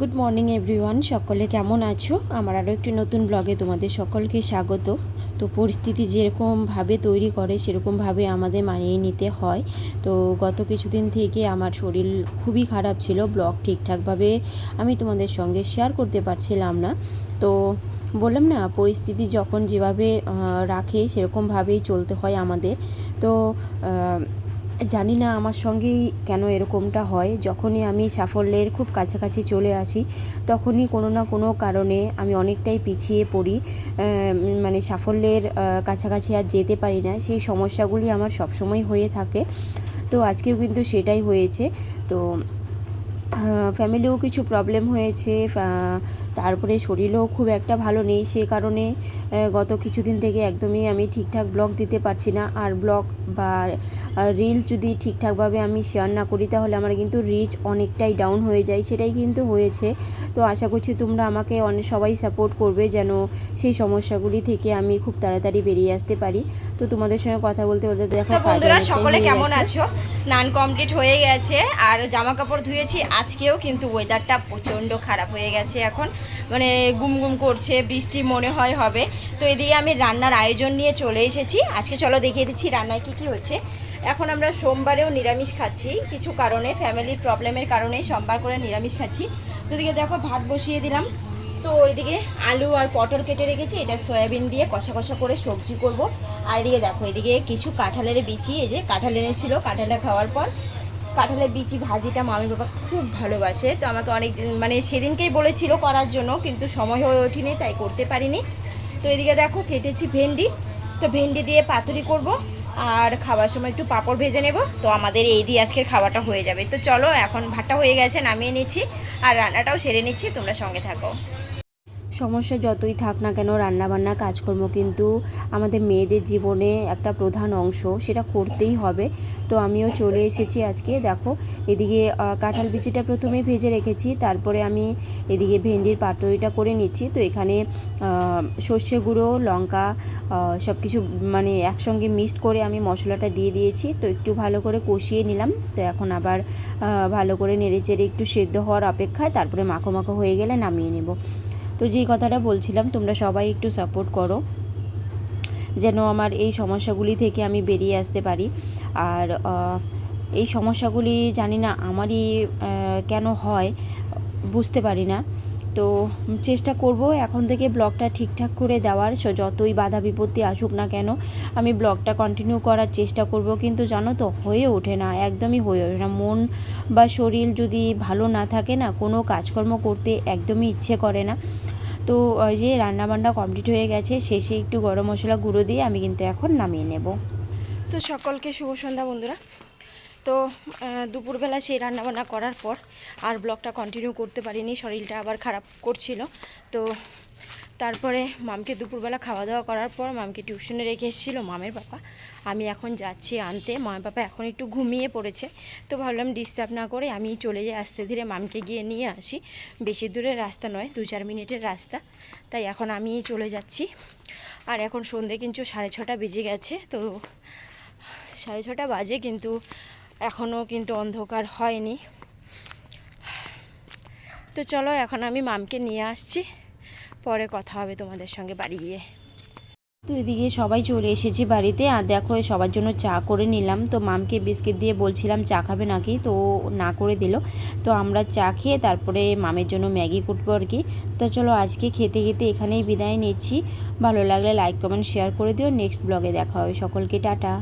Good morning everyone সকলে কেমন আছো? আমার আরও একটি নতুন ব্লগে তোমাদের সকলকে স্বাগত। তো পরিস্থিতি যেরকমভাবে তৈরি করে, সেরকমভাবে আমাদের মানিয়ে নিতে হয়। তো গত কিছুদিন থেকে আমার শরীর খুবই খারাপ ছিল। ব্লগ ঠিকঠাকভাবে আমি তোমাদের সঙ্গে শেয়ার করতে পারছিলাম না। তো বললাম না, পরিস্থিতি যখন যেভাবে রাখে, সেরকমভাবেই চলতে হয় আমাদের। তো জানি না আমার সঙ্গেই কেন এরকমটা হয়। যখনই আমি সাফল্যের খুব কাছাকাছি চলে আসি, তখনই কোনো না কোনো কারণে আমি অনেকটাই পিছিয়ে পড়ি। মানে সাফল্যের কাছাকাছি আর যেতে পারি না। সেই সমস্যাগুলি আমার সবসময় হয়ে থাকে। তো আজকেও কিন্তু সেটাই হয়েছে। তো ফ্যামিলিও কিছু প্রবলেম হয়েছে তারপরে শরীরও খুব একটা ভালো নেই সে কারণে গত কিছুদিন থেকে একদমই আমি ঠিকঠাক ব্লগ দিতে পারছি না। আর ব্লগ বা রিল যদি ঠিকঠাকভাবে আমি শেয়ার না করি তাহলে আমার কিন্তু রিচ অনেকটাই ডাউন হয়ে যায়। সেটাই কিন্তু হয়েছে। তো আশা করছি তোমরা আমাকে অনেক সবাই সাপোর্ট করবে যেন সেই সমস্যাগুলি থেকে আমি খুব তাড়াতাড়ি বেরিয়ে আসতে পারি। তো তোমাদের সঙ্গে কথা বলতে বলতে দেখো বন্ধুরা সকলে কেমন আছো? স্নান কমপ্লিট হয়ে গেছে। আর জামা কাপড় ধুয়েছি। আজকেও কিন্তু ওয়েদারটা প্রচণ্ড খারাপ হয়ে গেছে এখন। মানে গুম গুম করছে, বৃষ্টি মনে হয় হবে। তো এদিকে আমি রান্নার আয়োজন নিয়ে চলে এসেছি। আজকে চলো দেখিয়ে দিচ্ছি রান্নায় কী কী হচ্ছে। এখন আমরা সোমবারেও নিরামিষ খাচ্ছি। কিছু কারণে ফ্যামিলির প্রবলেমের কারণে সোমবার করে নিরামিষ খাচ্ছি। তো এদিকে দেখো ভাত বসিয়ে দিলাম। তো ওইদিকে আলু আর পটল কেটে রেখেছি। এটা সয়াবিন দিয়ে কষা কষা করে সবজি করব। আর এদিকে দেখো, এদিকে কিছু কাঁঠালের বিচি। এই যে কাঁঠাল এনেছিল, কাঁঠালটা খাওয়ার পর কাঁঠালের বিচি, ভাজিটা মামি বাবা খুব ভালোবাসে। তো আমাকে অনেক মানে সেদিনকেই বলেছিল করার জন্য, কিন্তু সময় হয়ে ওঠেনি, তাই করতে পারিনি। তো এদিকে দেখো, কেটেছি ভেন্ডি। তো ভেন্ডি দিয়ে পাতুরি করব, আর খাওয়ার সময় একটু পাঁপড় ভেজে নেব। তো আমাদের এই দিয়ে আজকের খাওয়াটা হয়ে যাবে। তো চলো, এখন ভাতটা হয়ে গেছে, নামিয়ে নিচ্ছি, আর রান্নাটাও সেরে নিচ্ছি, তোমরা সঙ্গে থাকো। সমস্যা যতই থাক না কেন, রান্নাবান্না, কাজকর্ম কিন্তু আমাদের মেয়েদের জীবনে একটা প্রধান অংশ, সেটা করতেই হবে। তো আমিও চলে এসেছি আজকে, দেখো, এদিকে কাঁঠাল বিচিটা প্রথমে ভেজে রেখেছি, তারপরে আমি এদিকে ভেন্ডির পাতুরিটা করে নিচ্ছি। তো এখানে সর্ষে গুঁড়ো, লঙ্কা সব কিছু মানে একসঙ্গে মিক্সড করে আমি মশলাটা দিয়ে দিয়েছি। তো একটু ভালো করে কষিয়ে নিলাম। তো এখন আবার ভালো করে নেড়ে চেড়ে একটু সেদ্ধ হওয়ার অপেক্ষায় তারপরে মাখো মাখো হয়ে গেলে নামিয়ে নেব। তো যেই কথাটা বলছিলাম, তোমরা সবাই একটু সাপোর্ট করো, যেন আমার এই সমস্যাগুলি থেকে আমি বেরিয়ে আসতে পারি। আর এই সমস্যাগুলি জানি না আমারই কেন হয়, বুঝতে পারি না। তো চেষ্টা করব এখন থেকে ব্লগটা ঠিকঠাক করে দেওয়ার যতই বাধা বিপত্তি আসুক না কেন, আমি ব্লগটা কন্টিনিউ করার চেষ্টা করব। কিন্তু জানো তো, হয়ে ওঠে না, একদমই হয়ে ওঠে না। মন বা শরীর যদি ভালো না থাকে না, কোনো কাজকর্ম করতে একদমই ইচ্ছে করে না। তো ওই যে রান্নাবান্না কমপ্লিট হয়ে গেছে, শেষে একটু গরম মশলা গুঁড়ো দিয়ে আমি কিন্তু এখন নামিয়ে নেব। তো সকলকে শুভ সন্ধ্যা বন্ধুরা। তো দুপুরবেলা সেই রান্নাবান্না করার পর আর ব্লগটা কন্টিনিউ করতে পারিনি, শরীরটা আবার খারাপ করছিল। তো তারপরে মামকে দুপুরবেলা খাওয়া দাওয়া করার পর মামকে টিউশনে রেখে এসেছিল মামের বাবা আমি এখন যাচ্ছি আনতে। মামের বাবা এখন একটু ঘুমিয়ে পড়েছে। তো ভাবলাম ডিস্টার্ব না করে আমি চলে যাই, আস্তে ধীরে মামকে গিয়ে নিয়ে আসি। বেশি দূরের রাস্তা নয়, দু চার মিনিটের রাস্তা। তাই এখন আমি চলে যাচ্ছি। আর এখন সন্ধে কিন্তু সাড়ে ছটা বেজে গেছে। তো সাড়ে ছটা বাজে কিন্তু এখনও কিন্তু অন্ধকার হয়নি। তো চলো এখন আমি মামকে নিয়ে আসছি। পরে কথা হবে তোমাদের সঙ্গে বাড়ি গিয়ে। তো এদিকে সবাই চলে এসেছি বাড়িতে, আর দেখো সবার জন্য চা করে নিলাম। তো মামকে বিস্কিট দিয়ে বলছিলাম, চা খাবে নাকি? তো না করে দিল। তো আমরা চা খেয়ে তারপরে মামের জন্য ম্যাগি কুটবো আর কি। তো চলো, আজকে খেতে খেতে এখানেই বিদায় নিচ্ছি। ভালো লাগলে লাইক কমেন্ট শেয়ার করে দিও। নেক্সট ব্লগে দেখা হবে। সকলকে টাটা।